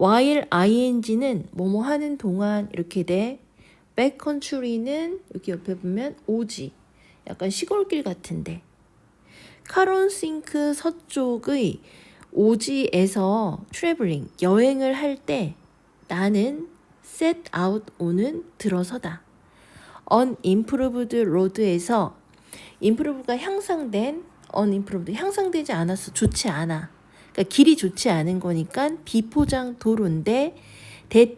while ing는 뭐뭐 하는 동안 이렇게 돼. backcountry는 여기 옆에 보면 오지. 약간 시골길 같은데. 카론싱크 서쪽의 오지에서 트래블링 여행을 할 때 나는 set out on은 들어서다. unimproved road에서 improve가 향상된 unimproved 향상되지 않았어 좋지 않아. 그러니까 길이 좋지 않은 거니까 비포장 도로인데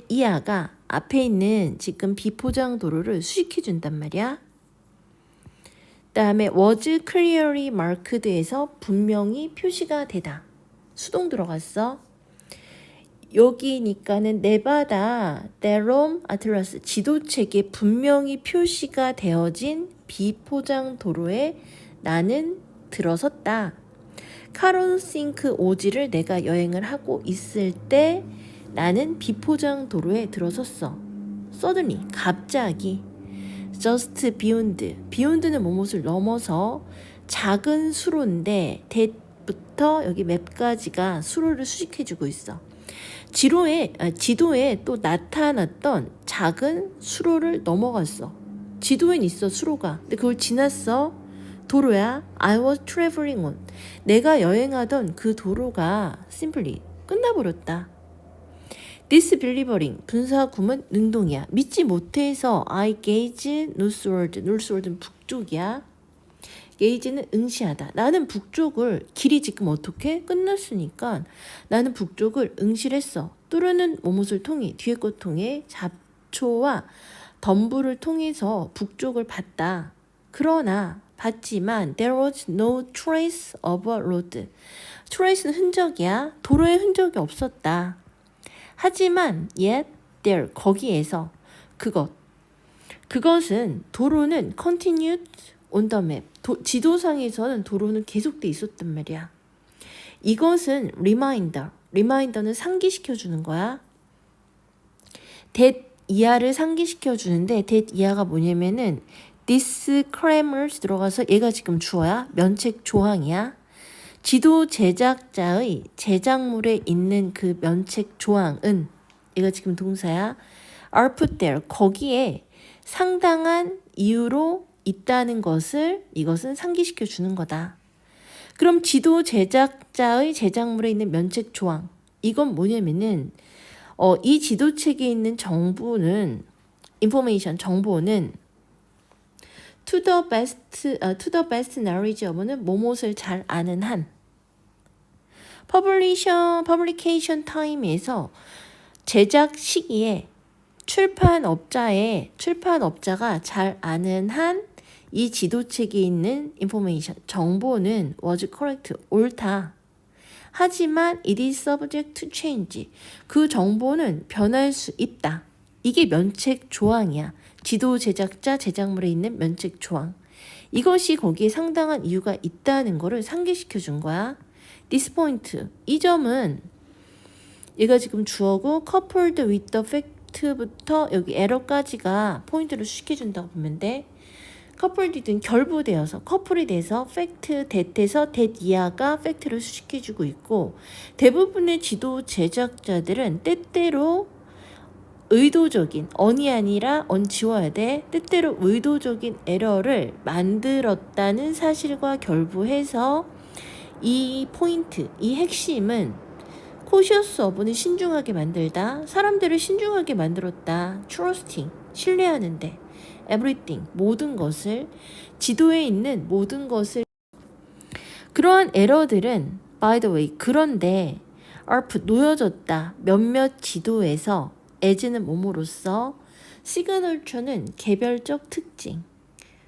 이하가 앞에 있는 지금 비포장 도로를 수식해 준단 말이야. 그다음에 was clearly marked에서 분명히 표시가 되다. 수동 들어갔어. 여기니까는 네바다 데롬 아틀라스 지도책에 분명히 표시가 되어진 비포장 도로에 나는 들어섰다. 카론싱크 오지를 내가 여행을 하고 있을 때 나는 비포장 도로에 들어섰어. suddenly 갑자기 just beyond beyond는 뭐뭇을 넘어서 작은 수로인데 that부터 여기 맵까지가 수로를 수식해주고 있어. 지도에 아, 지도에 또 나타났던 작은 수로를 넘어갔어. 지도엔 있어 수로가. 근데 그걸 지났어. 도로야. I was traveling on. 내가 여행하던 그 도로가 simply 끝나버렸다. disbelieving 분사구문 능동이야. 믿지 못해서 I gaze northward. northward는 북쪽이야. 게이지는 응시하다. 나는 북쪽을 길이 지금 어떻게 끝났으니까 나는 북쪽을 응시했어. 뚜르는 모못을 통해 뒤에 것 통해 잡초와 덤불을 통해서 북쪽을 봤다. 그러나 봤지만 there was no trace of a road. trace는 흔적이야. 도로에 흔적이 없었다. 하지만 yet there 거기에서 그것 그것은 도로는 continued on the map. 도, 지도상에서는 도로는 계속돼 있었단 말이야. 이것은 reminder. 리마인더는 상기시켜 주는 거야. that 이하를 상기시켜 주는데 that 이하가 뭐냐면은 disclaimers 들어가서 얘가 지금 주어야 면책 조항이야. 지도 제작자의 제작물에 있는 그 면책 조항은 얘가 지금 동사야. are put there 거기에 상당한 이유로 있다는 것을 이것은 상기시켜 주는 거다. 그럼 지도 제작자의 제작물에 있는 면책 조항 이건 뭐냐면은 어, 이 지도책에 있는 정보는 information 정보는 to the best 어, to the best knowledge of는 뭐뭇을 잘 아는 한 publication publication time에서 제작 시기에 출판업자의 출판업자가 잘 아는 한 이 지도책에 있는 information 정보는 was correct 옳다. 하지만 it is subject to change. 그 정보는 변할 수 있다. 이게 면책 조항이야. 지도 제작자 제작물에 있는 면책 조항. 이것이 거기에 상당한 이유가 있다는 거를 상기시켜 준 거야. point. 이 점은 얘가 지금 주어고 coupled with the fact부터 여기 에러까지가 포인트를 시켜 준다고 보면 돼. 커플디든 결부되어서 커플이 돼서 팩트 대에서 대 이하가 팩트를 수식해주고 있고 대부분의 지도 제작자들은 때때로 의도적인 언이 아니라 언 지워야 돼 때때로 의도적인 에러를 만들었다는 사실과 결부해서 이 포인트 이 핵심은 코시어스 어분을 신중하게 만들다 사람들을 신중하게 만들었다 트러스팅 신뢰하는데 everything 모든 것을 지도에 있는 모든 것을. 그러한 에러들은 by the way 그런데 arp 놓여졌다 몇몇 지도에서 as는 뭐뭐로서 시그널처는 개별적 특징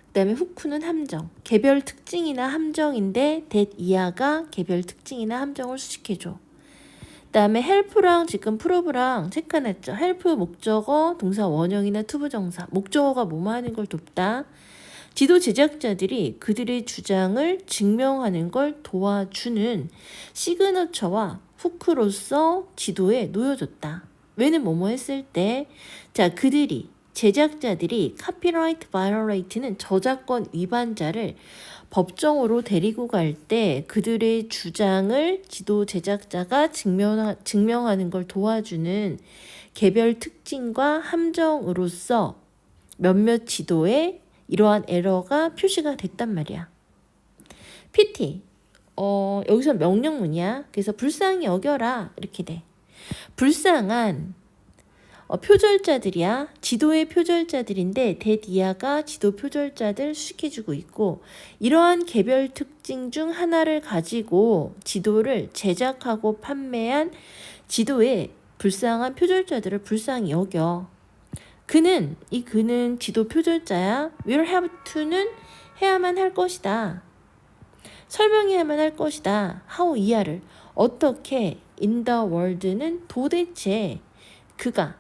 그다음에 후크는 함정 개별 특징이나 함정인데 that 이하가 개별 특징이나 함정을 수식해 줘 그다음에 헬프랑 지금 프로브랑 체크해놨죠. 헬프 목적어, 동사 원형이나 투부 정사. 목적어가 뭐뭐 하는 걸 돕다. 지도 제작자들이 그들의 주장을 증명하는 걸 도와주는 시그너처와 후크로서 지도에 놓여졌다. 왜는 뭐뭐 했을 때, 자, 그들이, 제작자들이 카피라이트 바이올레이트는 저작권 위반자를 법정으로 데리고 갈 때 그들의 주장을 지도 제작자가 증명하, 증명하는 걸 도와주는 개별 특징과 함정으로서 몇몇 지도에 이러한 에러가 표시가 됐단 말이야. PT. 어, 여기서 명령문이야. 그래서 불쌍히 여겨라. 이렇게 돼. 불쌍한 어, 표절자들이야. 지도의 표절자들인데 대디아가 지도 표절자들 수식해주고 있고 이러한 개별 특징 중 하나를 가지고 지도를 제작하고 판매한 지도의 불쌍한 표절자들을 불쌍히 여겨. 그는 이 그는 지도 표절자야. will have to는 해야만 할 것이다. 설명해야만 할 것이다. how 이하를 어떻게 in the world는 도대체 그가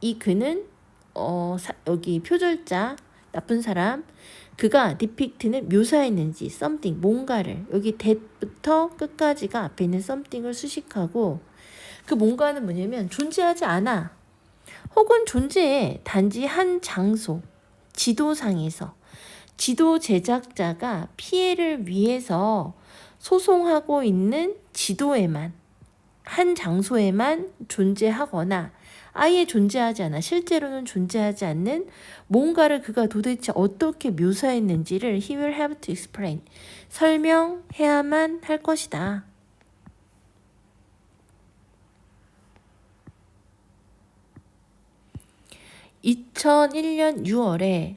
이 그는 어 사, 여기 표절자 나쁜 사람 그가 depict는 묘사했는지 something 뭔가를. 여기 that부터 끝까지가 앞에 있는 something을 수식하고 그 뭔가는 뭐냐면 존재하지 않아. 혹은 존재해 단지 한 장소 지도상에서. 지도 제작자가 피해를 위해서 소송하고 있는 지도에만 한 장소에만 존재하거나 아예 존재하지 않아 실제로는 존재하지 않는 뭔가를 그가 도대체 어떻게 묘사했는지를 he will have to explain 설명해야만 할 것이다. (2001년 6월에)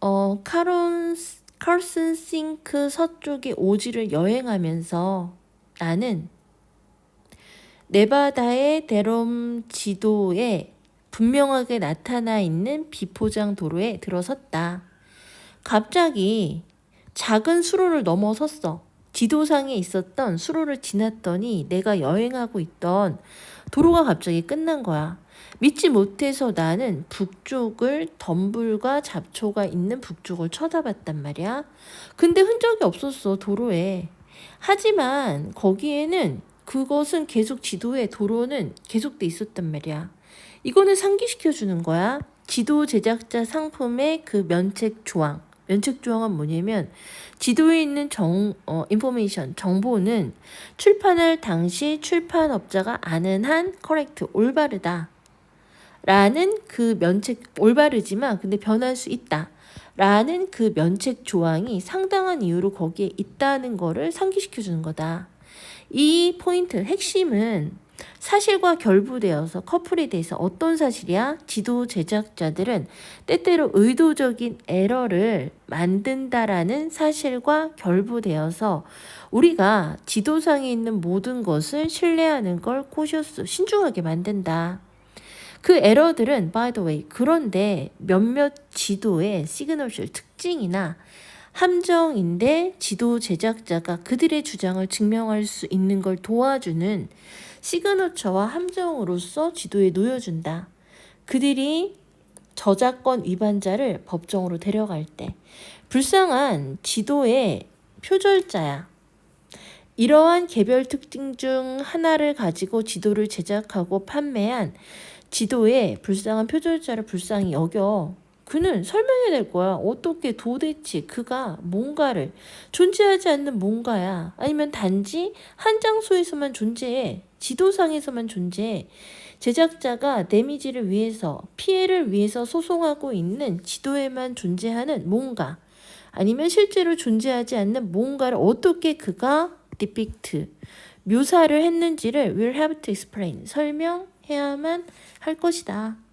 어 카론 칼슨 싱크 서쪽의 오지를 여행하면서 나는 네바다의 데롬 지도에 분명하게 나타나 있는 비포장 도로에 들어섰다. 갑자기 작은 수로를 넘어섰어. 지도상에 있었던 수로를 지났더니 내가 여행하고 있던 도로가 갑자기 끝난 거야. 믿지 못해서 나는 북쪽을 덤불과 잡초가 있는 북쪽을 쳐다봤단 말이야. 근데 흔적이 없었어, 도로에. 하지만 거기에는 그것은 계속 지도에 도로는 계속 돼 있었단 말이야. 이거는 상기시켜 주는 거야. 지도 제작자 상품의 그 면책 조항. 면책 조항은 뭐냐면 지도에 있는 정 어, 인포메이션 정보는 출판할 당시 출판업자가 아는 한 커렉트 올바르다. 라는 그 면책 올바르지만 근데 변할 수 있다. 라는 그 면책 조항이 상당한 이유로 거기에 있다는 거를 상기시켜 주는 거다. 이 포인트 핵심은 사실과 결부되어서 커플에 대해서 어떤 사실이야? 지도 제작자들은 때때로 의도적인 에러를 만든다라는 사실과 결부되어서 우리가 지도상에 있는 모든 것을 신뢰하는 걸 코셔스 신중하게 만든다. 그 에러들은 by the way 그런데 몇몇 지도의 시그널실 특징이나 함정인데 지도 제작자가 그들의 주장을 증명할 수 있는 걸 도와주는 시그너처와 함정으로서 지도에 놓여준다. 그들이 저작권 위반자를 법정으로 데려갈 때 불쌍한 지도의 표절자야. 이러한 개별 특징 중 하나를 가지고 지도를 제작하고 판매한 지도의 불쌍한 표절자를 불쌍히 여겨. 그는 설명해야 될 거야. 어떻게 도대체 그가 뭔가를 존재하지 않는 뭔가야. 아니면 단지 한 장소에서만 존재해. 지도상에서만 존재해. 제작자가 데미지를 위해서, 피해를 위해서 소송하고 있는 지도에만 존재하는 뭔가. 아니면 실제로 존재하지 않는 뭔가를 어떻게 그가 디픽트, 묘사를 했는지를 will have to explain, 설명해야만 할 것이다.